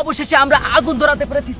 অবশেষে আমরা আগুন ধরাতে পেরেছি।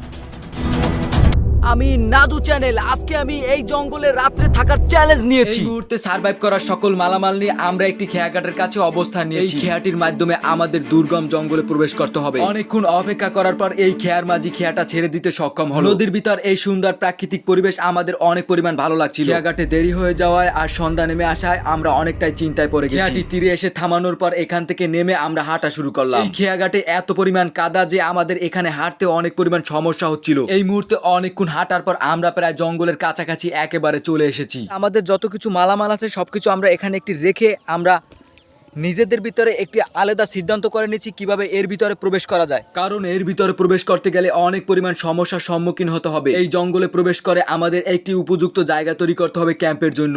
আমি নাদু চ্যানেল। আজকে আমি এই জঙ্গলে রাত্রে থাকার চ্যালেঞ্জ নিয়েছি। এই মুহূর্তে সার্ভাইভ করার সকল মালামাল নিয়ে আমরা একটি খেয়াঘাটের কাছে অবস্থান নিয়েছি। এই খেয়াটির মাধ্যমে আমাদের দুর্গম জঙ্গলে প্রবেশ করতে হবে। অনেকক্ষণ অপেক্ষা করার পর এই খেয়ার মাঝি খেয়াটা ছেড়ে দিতে সক্ষম হলো। নদীর ভিতর এই সুন্দর প্রাকৃতিক পরিবেশ আমাদের অনেক পরিমাণ ভালো লাগছিল। খেয়াঘাটে দেরি হয়ে যাওয়ায় আর সন্ধ্যা নেমে আসায় আমরা অনেকটাই চিন্তায় পড়ে গেছি। খেয়াটি তীরে এসে থামানোর পর এখান থেকে নেমে আমরা হাঁটা শুরু করলাম। এই খেয়াঘাটে এত পরিমাণ কাদা যে আমাদের এখানে হাঁটতে অনেক পরিমাণ সমস্যা হচ্ছিল। এই মুহূর্তে অনেকক্ষণ হাঁটার পর আমরা প্রায় জঙ্গলের কাছাকাছি একেবারে চলে এসেছি। আমাদের যত কিছু মালামাল আছে সবকিছু আমরা এখানে একটি রেখে আমরা নিজেদের ভিতরে একটি আলাদা সিদ্ধান্ত করে নিয়েছি কীভাবে এর ভিতরে প্রবেশ করা যায়। কারণ এর ভিতরে প্রবেশ করতে গেলে অনেক পরিমাণ সমস্যার সম্মুখীন হতে হবে। এই জঙ্গলে প্রবেশ করে আমাদের একটি উপযুক্ত জায়গা তৈরি করতে হবে ক্যাম্পের জন্য।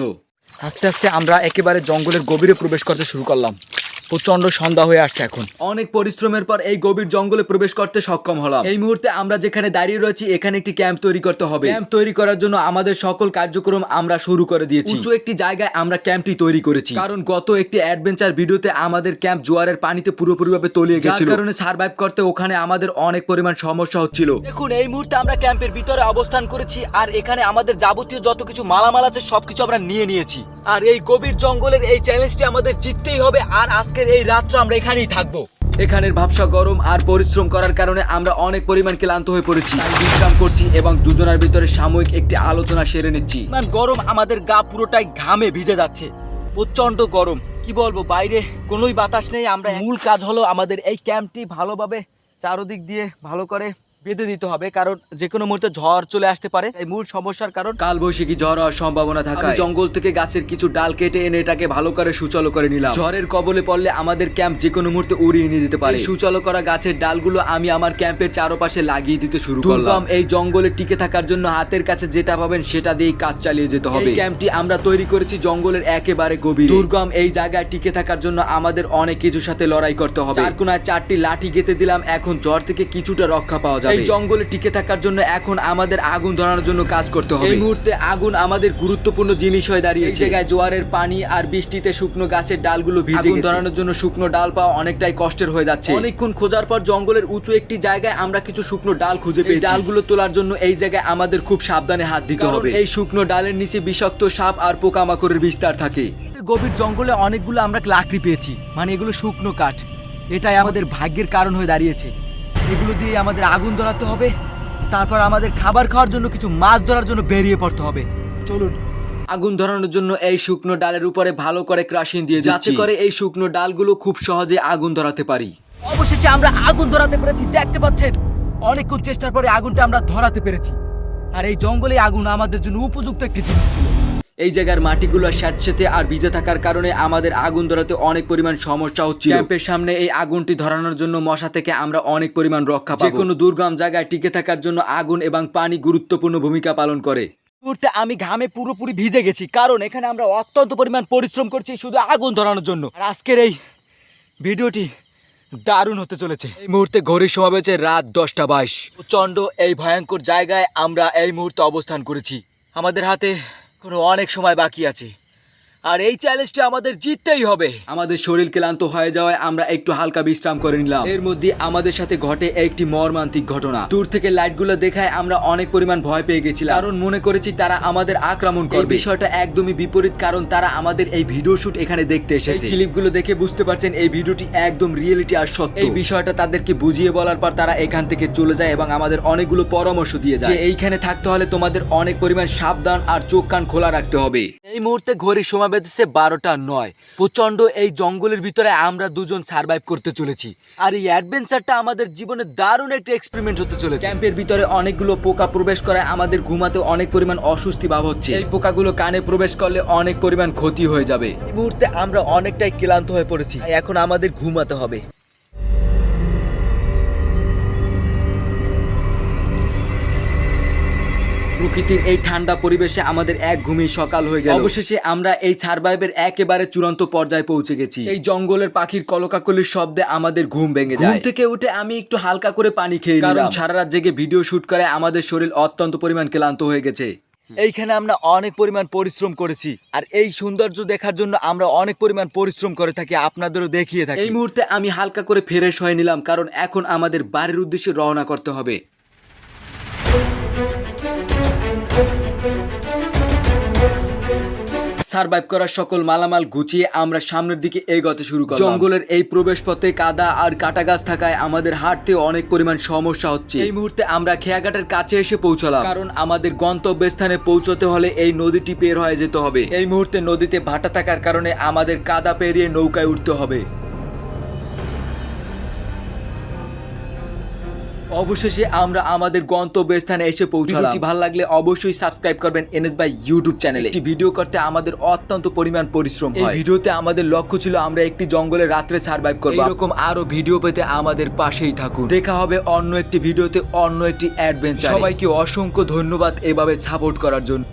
আস্তে আস্তে আমরা একেবারে জঙ্গলের গভীরে প্রবেশ করতে শুরু করলাম। প্রচণ্ড সন্ধ্যা হয়ে আসছে এখন। অনেক পরিশ্রমের পর এই গভীর জঙ্গলে প্রবেশ করতে সক্ষম হলাম। এই মুহূর্তে আমরা যেখানে দাঁড়িয়ে রয়েছি এখানে একটি ক্যাম্প তৈরি করতে হবে। ক্যাম্প তৈরি করার জন্য আমাদের সকল কার্যক্রম আমরা শুরু করে দিয়েছি। উঁচু একটি জায়গায় আমরা ক্যাম্পটি তৈরি করেছি। কারণ গত একটি অ্যাডভেঞ্চার ভিডিওতে আমাদের ক্যাম্প জোয়ারের পানিতে পুরোপুরিভাবে তলিয়ে গেছিল। যার কারণে সার্ভাইভ করতে ওখানে আমাদের অনেক পরিমাণ সমস্যা হচ্ছিল। দেখুন এই মুহূর্তে আমরা ক্যাম্পের ভিতরে অবস্থান করেছি আর এখানে আমাদের যাবতীয় যত কিছু মালামাল আছে সবকিছু আমরা নিয়ে নিয়েছি। আর এই গভীর জঙ্গলের এই চ্যালেঞ্জটি আমাদের জিততেই হবে। আর আজকের এই রাত্র আমরা এখানেই থাকব। এখানের ভাবসা গরম আর পরিশ্রম করার কারণে আমরা অনেক পরিমাণ ক্লান্ত হয়ে পড়েছি। তাই বিশ্রাম করছি এবং দুজনের ভিতরে সাময়িক একটি আলোচনা সেরে নিচ্ছি। মান গরম আমাদের গা পুরোটাই ঘামে ভিজে যাচ্ছে। প্রচণ্ড গরম। কি বলব বাইরে কোনোই বাতাস নেই। আমরা মূল কাজ হলো আমাদের এই ক্যাম্পটি ভালোভাবে চারোদিক দিয়ে ভালো করে বেঁধে দিতে হবে কারণ যে কোনো মুহূর্তে ঝড় চলে আসতে পারে এই মূল সমস্যার কারণ কাল বৈশাখী ঝড় হওয়ার সম্ভাবনা থাকা জঙ্গল থেকে গাছের কিছু ডাল কেটে এনে এটাকে ভালো করে সুচল করে নিলাম। ঝড়ের কবলে পড়লে আমাদের ক্যাম্প যে কোনো মুহূর্তে উড়িয়ে নিয়ে যেতে পারে। সুচল করা গাছের ডালগুলো আমি আমার ক্যাম্পের চারপাশে লাগিয়ে দিতে শুরু করলাম। এই জঙ্গলে টিকে থাকার জন্য হাতের কাছে যেটা পাবেন সেটা দিয়েই কাজ চালিয়ে যেতে হবে। ক্যাম্পটি আমরা তৈরি করেছি জঙ্গলের একেবারে গভীর। দুর্গম এই জায়গায় টিকে থাকার জন্য আমাদের অনেক কিছুর সাথে লড়াই করতে হবে। চার কোনায় চারটি লাঠি গেঁথে দিলাম এখন জ্বর থেকে কিছুটা রক্ষা পাওয়া যাবে। এই জঙ্গলে টিকে থাকার জন্য এখন আমাদের আগুন ধরানোর জন্য কাজ করতে হবে। এই মুহূর্তে আগুন আমাদের গুরুত্বপূর্ণ জিনিস হয়ে দাঁড়িয়েছে। এই জায়গায় জোয়ারের পানি আর বৃষ্টিতে শুকনো গাছের ডালগুলো ভিজে আগুন ধরানোর জন্য শুকনো ডাল পাওয়া অনেকটাই কষ্টের হয়ে যাচ্ছে। অনেকক্ষণ খোঁজার পর জঙ্গলের উঁচু একটি জায়গায় আমরা কিছু শুকনো ডাল খুঁজে পেয়েছি। ডালগুলো তোলার জন্য এই জায়গায় আমাদের খুব সাবধানে হাত দিতে হবে। এই শুকনো ডালের নিচে বিষাক্ত সাপ আর পোকামাকড়ের বিস্তার থাকে। গভীর জঙ্গলে অনেকগুলো আমরা লাকড়ি পেয়েছি। মানে এগুলো শুকনো কাঠ। এটাই আমাদের ভাগ্যের কারণ হয়ে দাঁড়িয়েছে। এগুলো দিয়ে আমাদের আগুন ধরাতে হবে। তারপর আমাদের খাবার খাওয়ার জন্য কিছু মাছ ধরার জন্য বেরিয়ে পড়তে হবে। চলুন। আগুন ধরানোর জন্য এই শুকনো ডালের উপরে ভালো করে ক্রাশিং দিয়ে যাতে করে এই শুকনো ডালগুলো খুব সহজে আগুন ধরাতে পারি। অবশেষে আমরা আগুন ধরাতে পেরেছি দেখতে পাচ্ছেন? অনেকক্ষণ চেষ্টার পরে আগুনটা আমরা ধরাতে পেরেছি। আর এই জঙ্গলে আগুন আমাদের জন্য উপযুক্ত একটি জিনিস ছিল। এই জায়গার মাটিগুলো স্যাঁতসেঁতে আর ভিজে থাকার কারণে আমাদের আগুন ধরাতে অনেক পরিমাণ সমস্যা হচ্ছে ক্যাম্পের সামনে এই আগুনটি ধরানোর জন্য মশা থেকে আমরা অনেক পরিমাণ রক্ষা যে কোনো দুর্গম জায়গায় টিকে থাকার জন্য আগুন এবং পানি গুরুত্বপূর্ণ ভূমিকা পালন করে। মুহূর্তে আমি ঘামে পুরোপুরি ভিজে গেছি কারণ এখানে আমরা অত্যন্ত পরিমাণ পরিশ্রম করছি শুধু আগুন ধরানোর জন্য। আর আজকের এই ভিডিওটি দারুণ হতে চলেছে। এই মুহূর্তে ঘড়ির সময় হয়েছে রাত দশটা বাইশ। প্রচণ্ড এই ভয়ঙ্কর জায়গায় আমরা এই মুহূর্তে অবস্থান করেছি। আমাদের হাতে কোনো অনেক সময় বাকি আছে। আর এই চ্যালেঞ্জটা আমাদের জিততেই হবে। আমাদের শরীর ক্লান্ত হয়ে যাওয়ায় আমরা একটু হালকা বিশ্রাম করে নিলাম। এর মধ্যে আমাদের সাথে ঘটে একটি মর্মান্তিক ঘটনা। দূর থেকে লাইটগুলো দেখায় আমরা অনেক পরিমাণ ভয় পেয়ে গেছিলাম। কারণ মনে করেছি তারা আমাদের আক্রমণ করবে। বিষয়টা একদমই বিপরীত কারণ তারা আমাদের এই ভিডিও শুট এখানে দেখতে এসেছে। ক্লিপগুলো দেখে বুঝতে পারছেন এই ভিডিওটি একদম রিয়েলিটি আর সত্য। এই বিষয়টা তাদেরকে বুঝিয়ে বলার পর তারা এখান থেকে চলে যায় এবং আমাদের অনেকগুলো পরামর্শ দিয়ে যায়। যে এইখানে থাকতে হলে তোমাদের অনেক পরিমাণ সাবধান আর চোখ কান খোলা রাখতে হবে। এই মুহূর্তে ঘড়ির সময় বেজেছে বারোটা নয়। প্রচণ্ড এই জঙ্গলের ভিতরে আমরা দুজন সার্ভাইভ করতে চলেছি। আর এই অ্যাডভেঞ্চারটা আমাদের জীবনে দারুণ একটা এক্সপেরিমেন্ট হতে চলেছে। ক্যাম্পের ভিতরে অনেকগুলো পোকা প্রবেশ করে আমাদের ঘুমাতে অনেক পরিমাণ অস্বস্তি ভাব হচ্ছে। এই পোকাগুলো কানে প্রবেশ করলে অনেক পরিমাণ ক্ষতি হয়ে যাবে। এই মুহূর্তে আমরা অনেকটাই ক্লান্ত হয়ে পড়েছি এখন আমাদের ঘুমাতে হবে। প্রকৃতির এই ঠান্ডা পরিবেশে আমাদের এক ঘুমি সকাল হয়ে গেল। অবশেষে আমরা এই সার্ভাইভের একেবারে চূড়ান্ত পর্যায়ে পৌঁছে গেছি। এই জঙ্গলের পাখির কলকাকলির শব্দে আমাদের ঘুম ভেঙে যায়। ঘুম থেকে উঠে আমি একটু হালকা করে পানি খেয়ে কারণ সারা রাত জেগে ভিডিও শুট করে আমাদের শরীর অত্যন্ত পরিমাণ ক্লান্ত হয়ে গেছে। এইখানে আমরা অনেক পরিমাণ পরিশ্রম করেছি আর এই সৌন্দর্য দেখার জন্য আমরা অনেক পরিমাণ পরিশ্রম করে থাকি আপনাদেরও দেখিয়ে থাকি। এই মুহূর্তে আমি হালকা করে ফ্রেশ হয়ে নিলাম কারণ এখন আমাদের বাড়ির উদ্দেশ্যে রওনা করতে হবে। সার্ভাইভ করার সকল মালামাল গুছিয়ে আমরা সামনের দিকে এগোতে শুরু করি জঙ্গলের এই প্রবেশ পথে কাদা আর কাটা গাছ থাকায় আমাদের হাঁটতে অনেক পরিমাণ সমস্যা হচ্ছে। এই মুহূর্তে আমরা খেয়াঘাটের কাছে এসে পৌঁছলাম। কারণ আমাদের গন্তব্যস্থানে পৌঁছতে হলে এই নদীটি পের হয়ে যেতে হবে। এই মুহূর্তে নদীতে ভাটা থাকার কারণে আমাদের কাদা পেরিয়ে নৌকায় উঠতে হবে। অবশেষে আমরা আমাদের গন্তব্যস্থানে এসে পৌঁছালাম। ভালো লাগলে অবশ্যই সাবস্ক্রাইব করবেন এনএস বাই ইউটিউব চ্যানেলে একটি ভিডিও করতে আমাদের অত্যন্ত পরিমাণ পরিশ্রম এই ভিডিওতে আমাদের লক্ষ্য ছিল আমরা একটি জঙ্গলে রাত্রে সার্ভাইভ করব। এরকম আরও ভিডিও পেতে আমাদের পাশেই থাকুন। দেখা হবে অন্য একটি ভিডিওতে অন্য একটি অ্যাডভেঞ্চার সবাইকে অসংখ্য ধন্যবাদ এভাবে সাপোর্ট করার জন্য।